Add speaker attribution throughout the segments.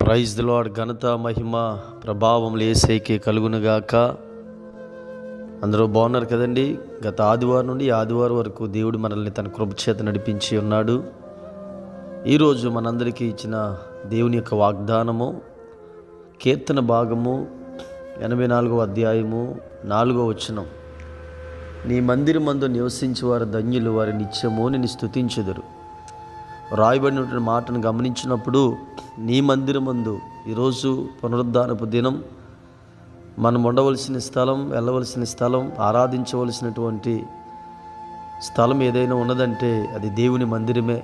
Speaker 1: Praise lord ఘనత మహిమ ప్రభావం లేసేకే కలుగునుగాక. అందరూ బాగున్నారు కదండి? గత ఆదివారం నుండి ఆదివారం వరకు దేవుడు మనల్ని తన కృపచేత నడిపించి ఉన్నాడు. ఈరోజు మనందరికీ ఇచ్చిన దేవుని యొక్క వాగ్దానము కీర్తన భాగము ఎనభై నాలుగో అధ్యాయము నాలుగో వచనం. నీ మందిరమందు నివసించి వారు ధన్యులు వారి నిత్యము నేను స్థుతించెదరు రాయబడినటువంటి మాటను గమనించినప్పుడు నీ మందిరమందు ఈరోజు పునరుద్ధానపు దినం. మనం ఉండవలసిన స్థలం వెళ్ళవలసిన స్థలం ఆరాధించవలసినటువంటి స్థలం ఏదైనా ఉన్నదంటే అది దేవుని మందిరమే.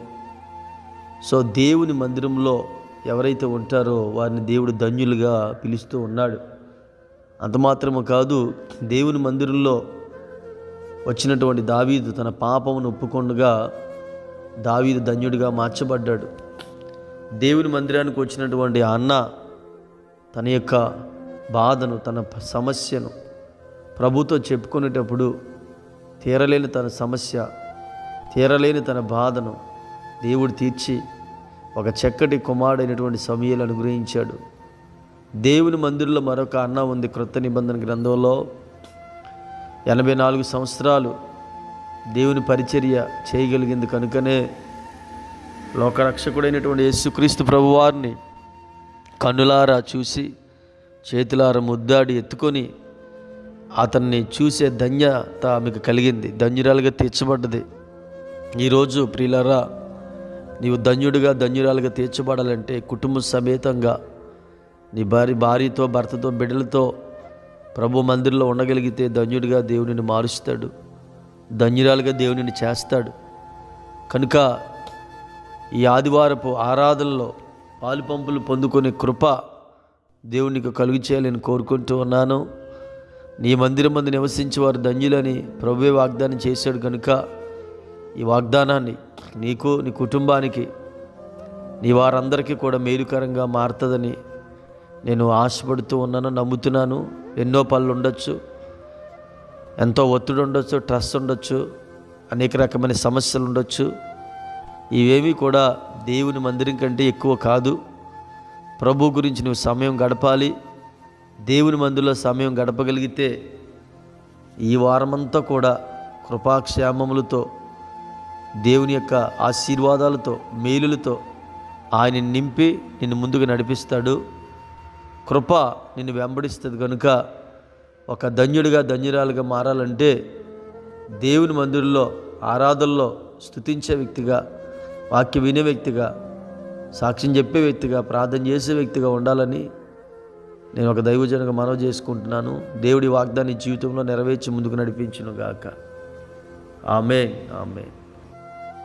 Speaker 1: సో దేవుని మందిరంలో ఎవరైతే ఉంటారో వారిని దేవుడు ధన్యులుగా పిలుస్తూ ఉన్నాడు. అంత మాత్రము కాదు దేవుని మందిరంలో వచ్చినటువంటి దావీదు తన పాపమును ఒప్పుకొండగా దావీదు ధన్యుడిగా మార్చబడ్డాడు. దేవుని మందిరానికి వచ్చినటువంటి అన్న తన యొక్క బాధను తన సమస్యను ప్రభుతో చెప్పుకునేటప్పుడు తీరలేని తన సమస్య తీరలేని తన బాధను దేవుడు తీర్చి ఒక చక్కటి కుమారుడైనటువంటి సమీయలు అనుగ్రహించాడు. దేవుని మందిరంలో మరొక అన్న ఉంది. క్రొత్త నిబంధన గ్రంథంలో ఎనభై నాలుగు సంవత్సరాలు దేవుని పరిచర్య చేయగలిగింది కనుకనే లోకరక్షకుడైనటువంటి యేసుక్రీస్తు ప్రభువారిని కన్నులారా చూసి చేతులారా ముద్దాడి ఎత్తుకొని అతన్ని చూసే ధన్యత ఆమెకు కలిగింది. ధన్యురాలుగా తీర్చబడ్డది. ఈరోజు ప్రియులారా నీవు ధన్యుడిగా ధన్యురాలుగా తీర్చబడాలంటే కుటుంబ సమేతంగా నీ భార్య భార్యతో భర్తతో బిడ్డలతో ప్రభు మందిరంలో ఉండగలిగితే ధన్యుడిగా దేవుడిని మారుస్తాడు. ధన్యురాలుగా దేవుని చేస్తాడు. కనుక ఈ ఆదివారపు ఆరాధనలో పాలు పంపులు పొందుకునే కృప దేవునికి కలుగు చేయాలని కోరుకుంటూ ఉన్నాను. నీ మందిరం మంది నివసించే వారు ధన్యులని ప్రభువే వాగ్దానం చేశాడు కనుక ఈ వాగ్దానాన్ని నీకు నీ కుటుంబానికి నీ వారందరికీ కూడా మేలుకరంగా మారుతుందని నేను ఆశపడుతూ ఉన్నాను నమ్ముతున్నాను. ఎన్నో పనులు ఉండొచ్చు. ఎంతో ఒత్తిడి ఉండొచ్చు ట్రస్ట్ ఉండొచ్చు అనేక రకమైన సమస్యలు ఉండొచ్చు. ఇవేమీ కూడా దేవుని మందిరం కంటే ఎక్కువ కాదు. ప్రభు గురించి నువ్వు సమయం గడపాలి. దేవుని మందిలో సమయం గడపగలిగితే ఈ వారమంతా కూడా కృపాక్షేమములతో దేవుని యొక్క ఆశీర్వాదాలతో మేలులతో ఆయన నింపి నిన్ను ముందుకు నడిపిస్తాడు. కృప నిన్ను వెంబడిస్తుంది కనుక ఒక ధన్యుడిగా ధన్యురాలుగా మారాలంటే దేవుని మందిరంలో ఆరాధనలో స్తుతించే వ్యక్తిగా వాక్య వినే వ్యక్తిగా సాక్ష్యం చెప్పే వ్యక్తిగా ప్రార్థన చేసే వ్యక్తిగా ఉండాలని నేను ఒక దైవజనగా మనవి చేసుకుంటున్నాను. దేవుడి వాగ్దాన్ని జీవితంలో నెరవేర్చి ముందుకు నడిపించును గాక ఆమె ఆమె